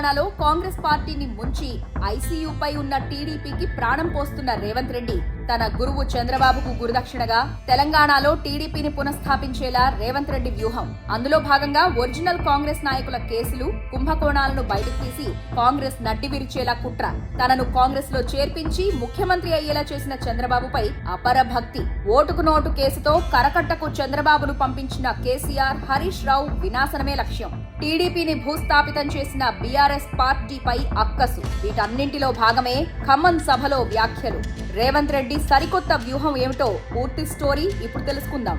తెలంగాణలో కాంగ్రెస్ పార్టీని ముంచి ఐసీయూపై ఉన్న టీడీపీకి ప్రాణం పోస్తున్న రేవంత్ రెడ్డి. తన గురువు చంద్రబాబుకు గురుదక్షిణగా తెలంగాణలో టీడీపీని పునఃస్థాపించేలా రేవంత్ రెడ్డి వ్యూహం. అందులో భాగంగా ఒరిజినల్ కాంగ్రెస్ నాయకుల కేసులు కుంభకోణాలను బయటకు తీసి కాంగ్రెస్ నడ్డి విరిచేలా కుట్ర. తనను కాంగ్రెస్లో చేర్పించి ముఖ్యమంత్రి అయ్యేలా చేసిన చంద్రబాబుపై అపర భక్తి. ఓటుకు నోటు కేసుతో కరకట్టకు చంద్రబాబును పంపించిన కేసీఆర్ హరీష్ రావు వినాశనమే లక్ష్యం. టీడీపీని భూస్థాపితం చేసిన బీఆర్ఎస్ పార్టీపై అక్కసు. వీటన్నింటిలో భాగమే ఖమ్మం సభలో వ్యాఖ్యలు. రేవంత్ రెడ్డి సరికొత్త వ్యూహం ఏమిటో పూర్తి స్టోరీ ఇప్పుడు తెలుసుకుందాం.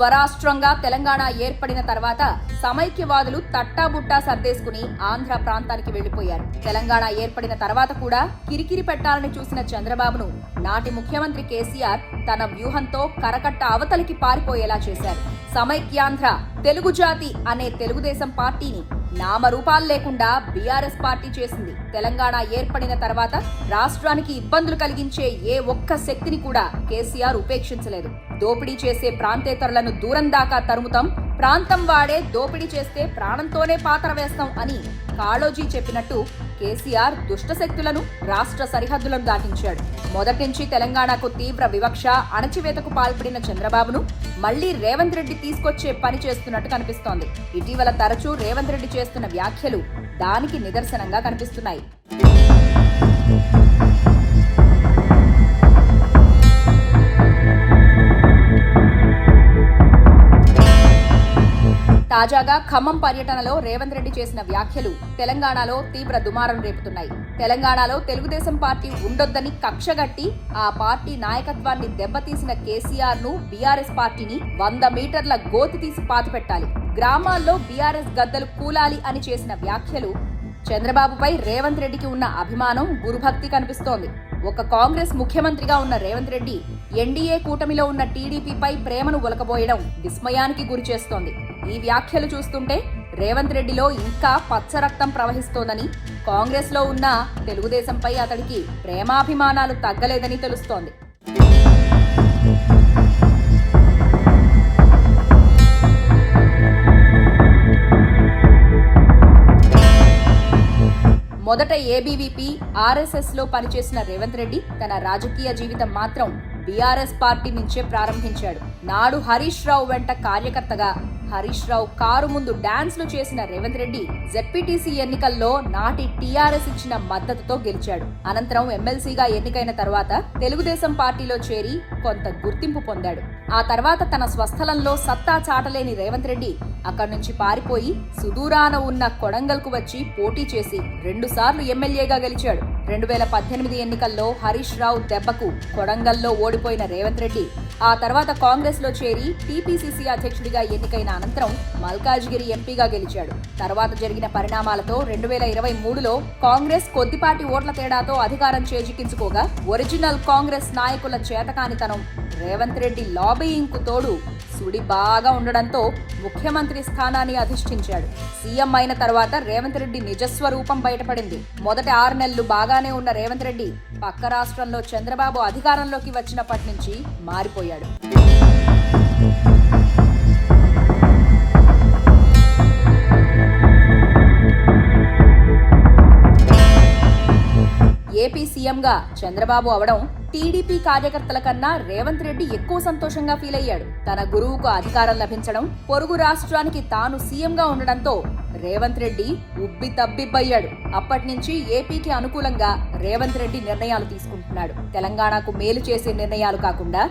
స్వరాష్ట్రంగా తెలంగాణ ఏర్పడిన తర్వాత సమైక్యవాదులు తట్టాబుట్టా సర్దేసుకుని ఆంధ్ర ప్రాంతానికి వెళ్ళిపోయారు తెలంగాణ ఏర్పడిన తర్వాత కూడా కిరికిరి పెట్టాలని చూసిన చంద్రబాబును నాటి ముఖ్యమంత్రి కేసీఆర్ తన వ్యూహంతో కరకట్ట అవతలికి పారిపోయేలా చేశారు. సమైక్యాంధ్ర తెలుగు జాతి అనే తెలుగుదేశం పార్టీని నామరూపాలు లేకుండా బీఆర్ఎస్ పార్టీ చేసింది. తెలంగాణ ఏర్పడిన తర్వాత రాష్ట్రానికి ఇబ్బందులు కలిగించే ఏ ఒక్క శక్తిని కూడా కేసీఆర్ ఉపేక్షించలేదు. దోపిడీ చేసే ప్రాంతేతరులను దూరం దాకా తరుముతాం ప్రాంతం వాడే దోపిడీ చేస్తే ప్రాణంతోనే పాత్ర వేస్తాం అని కాళోజీ చెప్పినట్టు కేసీఆర్ దుష్ట శక్తులను రాష్ట్ర సరిహద్దులను దాటించాడు. మొదటి నుంచి తెలంగాణకు తీవ్ర వివక్ష అణచివేతకు పాల్పడిన చంద్రబాబును మళ్ళీ రేవంత్ రెడ్డి తీసుకొచ్చే పని చేస్తున్నట్టు కనిపిస్తోంది. ఇటీవల తరచూ రేవంత్ రెడ్డి చేస్తున్న వ్యాఖ్యలు దానికి నిదర్శనంగా కనిపిస్తున్నాయి. తాజాగా ఖమ్మం పర్యటనలో రేవంత్ రెడ్డి చేసిన వ్యాఖ్యలు తెలంగాణలో తీవ్ర దుమారం రేపుతున్నాయి. తెలంగాణలో తెలుగుదేశం పార్టీ ఉండొద్దని కక్షగట్టి ఆ పార్టీ నాయకత్వాన్ని దెబ్బతీసిన కేసీఆర్ను బీఆర్ఎస్ పార్టీని వంద మీటర్ల గోతి తీసి పాతిపెట్టాలి. గ్రామాల్లో బీఆర్ఎస్ గద్దలు కూలాలి అని చేసిన వ్యాఖ్యలు చంద్రబాబుపై రేవంత్ రెడ్డికి ఉన్న అభిమానం గురుభక్తి కనిపిస్తోంది. ఒక కాంగ్రెస్ ముఖ్యమంత్రిగా ఉన్న రేవంత్ రెడ్డి ఎన్డీఏ కూటమిలో ఉన్న టీడీపీపై ప్రేమను ఒలకబోయడం విస్మయానికి గురి చేస్తోంది ఈ వ్యాఖ్యలు చూస్తుంటే రేవంత్ రెడ్డిలో ఇంకా పచ్చ రక్తం ప్రవహిస్తోందని కాంగ్రెస్లో ఉన్న తెలుగుదేశంపై అతడికి ప్రేమాభిమానాలు తగ్గలేదని తెలుస్తోంది. మొదట ఏబీవీపీ ఆర్ఎస్ఎస్లో పనిచేసిన రేవంత్ రెడ్డి తన రాజకీయ జీవితం మాత్రం బీఆర్ఎస్ పార్టీ నుంచే ప్రారంభించాడు. నాడు హరీష్ రావు వెంట కార్యకర్తగా హరీష్ రావు కారు ముందు డాన్స్లు చేసిన రేవంత్ రెడ్డి జెడ్పీటీసీ ఎన్నికల్లో నాటి టీఆర్ఎస్ ఇచ్చిన మద్దతుతో గెలిచాడు. అనంతరం ఎమ్మెల్సీగా ఎన్నికైన తర్వాత తెలుగుదేశం పార్టీలో చేరి కొంత గుర్తింపు పొందాడు. ఆ తర్వాత తన స్వస్థలంలో సత్తా చాటలేని రేవంత్ రెడ్డి అక్కడి నుంచి పారిపోయి సుదూరాన ఉన్న కొడంగల్కు వచ్చి పోటీ చేసి రెండుసార్లు ఎమ్మెల్యేగా గెలిచాడు. రెండు వేల పద్దెనిమిది ఎన్నికల్లో హరీష్ రావు దెబ్బకు కొడంగల్లో ఓడిపోయిన రేవంత్ రెడ్డి ఆ తర్వాత కాంగ్రెస్ కాంగ్రెస్లో చేరి టీపీసీసీ అధ్యక్షుడిగా ఎన్నికైన అనంతరం మల్కాజ్గిరి ఎంపీగా గెలిచాడు. తర్వాత జరిగిన పరిణామాలతో రెండు వేల ఇరవై మూడులో కాంగ్రెస్ కొద్దిపాటి ఓట్ల తేడాతో అధికారం చేజిక్కించుకోగా ఒరిజినల్ కాంగ్రెస్ నాయకుల చేతకానితనం రేవంత్ రెడ్డి లాబీయింగ్కు తోడు సుడి బాగా ఉండడంతో ముఖ్యమంత్రి స్థానాన్ని అధిష్ఠించాడు. సీఎం అయిన తర్వాత రేవంత్ రెడ్డి నిజస్వరూపం బయటపడింది. మొదటి ఆరు నెలలు బాగానే ఉన్న రేవంత్ రెడ్డి పక్క రాష్ట్రంలో చంద్రబాబు అధికారంలోకి వచ్చినప్పటి నుంచి మారిపోయాడు. ఏపీ సీఎంగా చంద్రబాబు అవడం టీడీపీ కార్యకర్తల కన్నా రేవంత్ రెడ్డి ఎక్కువ సంతోషంగా ఫీల్ అయ్యాడు. తన గురువుకు అధికారం లభించడం పొరుగు రాష్ట్రానికి తాను సీఎంగా ఉండడంతో రేవంత్ రెడ్డి ఉబ్బి తబ్బిబ్బయ్యాడు అప్పటి నుంచి ఏపీకి అనుకూలంగా రేవంత్ రెడ్డి నిర్ణయాలు తీసుకుంటున్నాడు. తెలంగాణకు మేలు చేసే నిర్ణయాలు కాకుండా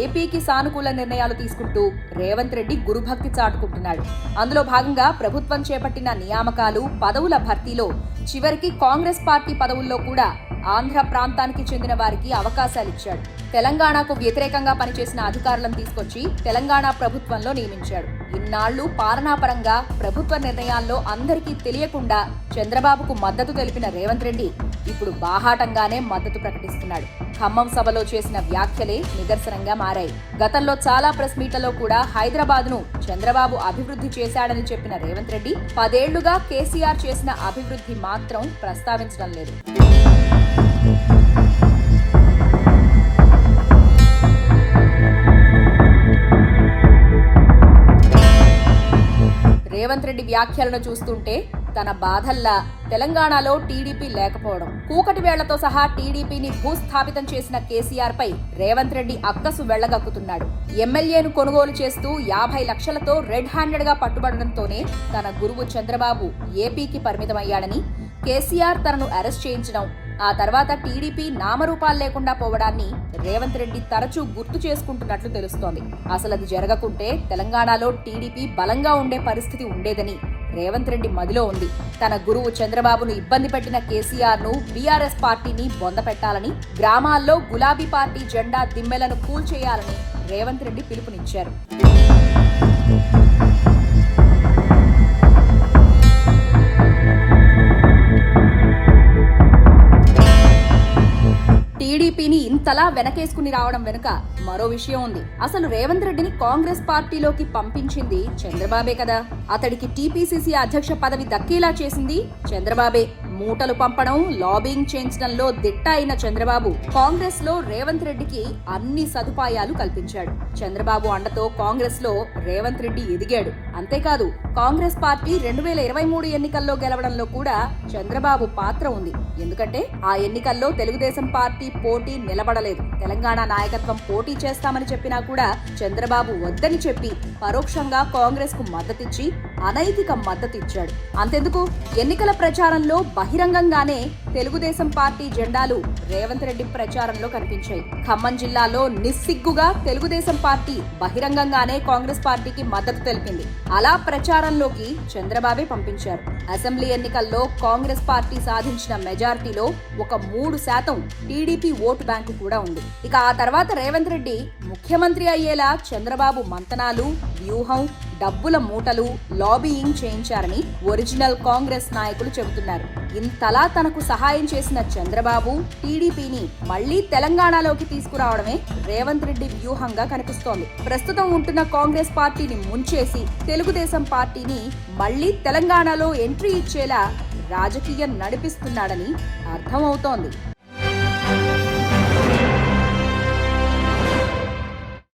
ఏపీకి సానుకూల నిర్ణయాలు తీసుకుంటూ రేవంత్ రెడ్డి గురుభక్తి చాటుకుంటున్నాడు. అందులో భాగంగా ప్రభుత్వం చేపట్టిన నియామకాలు పదవుల భర్తీలో చివరికి కాంగ్రెస్ పార్టీ పదవుల్లో కూడా ఆంధ్ర ప్రాంతానికి చెందిన వారికి అవకాశాలు ఇచ్చాడు. తెలంగాణకు వ్యతిరేకంగా పనిచేసిన అధికారులను తీసుకొచ్చి తెలంగాణ ప్రభుత్వంలో నియమించాడు. ఇన్నాళ్ళు పాలనాపరంగా ప్రభుత్వ నిర్ణయాల్లో అందరికీ తెలియకుండా చంద్రబాబుకు మద్దతు తెలిపిన రేవంత్ రెడ్డి ఇప్పుడు ఆహాటంగానే మద్దతు ప్రకటిస్తున్నాడు. ఖమ్మం సభలో చేసిన వ్యాఖ్యలే నిదర్శనంగా మారాయి. గతంలో చాలా ప్రెస్ మీట్లలో కూడా హైదరాబాద్ను చంద్రబాబు అభివృద్ధి చేశాడని చెప్పిన రేవంత్ రెడ్డి పదేళ్ళుగా కేసీఆర్ చేసిన అభివృద్ధి మాత్రం ప్రస్తావించడం లేదు. రేవంత్ రెడ్డి వ్యాఖ్యలను చూస్తుంటే తన బాధల్లా తెలంగాణలో టీడీపీ లేకపోవడం. కూకటి వేళ్ళతో సహా టీడీపీని భూస్థాపితం చేసిన కేసీఆర్ పై రేవంత్ రెడ్డి అక్కసు వెళ్ళగక్కుతున్నాడు. ఎమ్మెల్యేను కొనుగోలు చేస్తూ యాభై లక్షలతో రెడ్ హ్యాండెడ్గా పట్టుబడడంతోనే తన గురువు చంద్రబాబు ఏపీకి పరిమితమయ్యాడని కేసీఆర్ తనను అరెస్ట్ చేయించడం ఆ తర్వాత టీడీపీ నామరూపాలు లేకుండా పోవడాన్ని రేవంత్ రెడ్డి తరచూ గుర్తు చేసుకుంటున్నట్లు తెలుస్తోంది. అసలు అది జరగకుంటే తెలంగాణలో టీడీపీ బలంగా ఉండే పరిస్థితి ఉండేదని రేవంత్ రెడ్డి మదిలో ఉంది. తన గురువు చంద్రబాబును ఇబ్బంది పెట్టిన కేసీఆర్ను బీఆర్ఎస్ పార్టీని బొందపెట్టాలని గ్రామాల్లో గులాబీ పార్టీ జెండా దిమ్మెలను కూల్చేయాలని రేవంత్ రెడ్డి పిలుపునిచ్చారు. తలా వెనకేసుకుని రావడం వెనుక మరో విషయం ఉంది. అసలు రేవంత్ రెడ్డిని కాంగ్రెస్ పార్టీలోకి పంపించింది చంద్రబాబే కదా. అతడికి టీపీసీసీ అధ్యక్ష పదవి దక్కేలా చేసింది చంద్రబాబే. మూటలు పంపడం లాబింగ్ చేయించడంలో దిట్ట అయిన చంద్రబాబు. కాంగ్రెస్లో రేవంత్ రెడ్డికి అన్ని సదుపాయాలు కల్పించాడు. చంద్రబాబు అండతో కాంగ్రెస్లో రేవంత్ రెడ్డి ఎదిగాడు. అంతేకాదు కాంగ్రెస్ పార్టీ రెండు వేల ఇరవై మూడు ఎన్నికల్లో గెలవడంలో కూడా చంద్రబాబు పాత్ర ఉంది. ఎందుకంటే ఆ ఎన్నికల్లో తెలుగుదేశం పార్టీ పోటీ నిలబడలేదు. తెలంగాణ నాయకత్వం పోటీ చేస్తామని చెప్పినా కూడా చంద్రబాబు వద్దని చెప్పి పరోక్షంగా కాంగ్రెస్కు మద్దతిచ్చి అనైతిక మద్దతిచ్చాడు. అంతెందుకు? ఎన్నికల ప్రచారంలో బహిరంగంగానే తెలుగుదేశం పార్టీ జెండాలు రేవంత్ రెడ్డి ప్రచారంలో కనిపించాయి. ఖమ్మం జిల్లాలో నిస్సిగ్గుగా తెలుగుదేశం పార్టీ బహిరంగంగానే కాంగ్రెస్ పార్టీకి మద్దతు తెలిపింది. అలా ప్రచారంలోకి చంద్రబాబే పంపించారు. అసెంబ్లీ ఎన్నికల్లో కాంగ్రెస్ పార్టీ సాధించిన మెజార్టీలో ఒక మూడు శాతం టీడీపీ ఓటు బ్యాంకు కూడా ఉంది. ఇక ఆ తర్వాత రేవంత్ రెడ్డి ముఖ్యమంత్రి అయ్యేలా చంద్రబాబు మంతనాలు వ్యూహం డబ్బుల మూటలు లాబీయింగ్ చేయించారని ఒరిజినల్ కాంగ్రెస్ నాయకులు చెబుతున్నారు. ఇంతలా తనకు సహాయం చేసిన చంద్రబాబు టీడీపీని మళ్ళీ తెలంగాణలోకి తీసుకురావడమే రేవంత్ రెడ్డి వ్యూహంగా కనిపిస్తోంది. ప్రస్తుతం ఉంటున్న కాంగ్రెస్ పార్టీని ముంచేసి తెలుగుదేశం పార్టీని మళ్ళీ తెలంగాణలో ఎంట్రీ ఇచ్చేలా రాజకీయం నడిపిస్తున్నాడని అర్థమవుతోంది.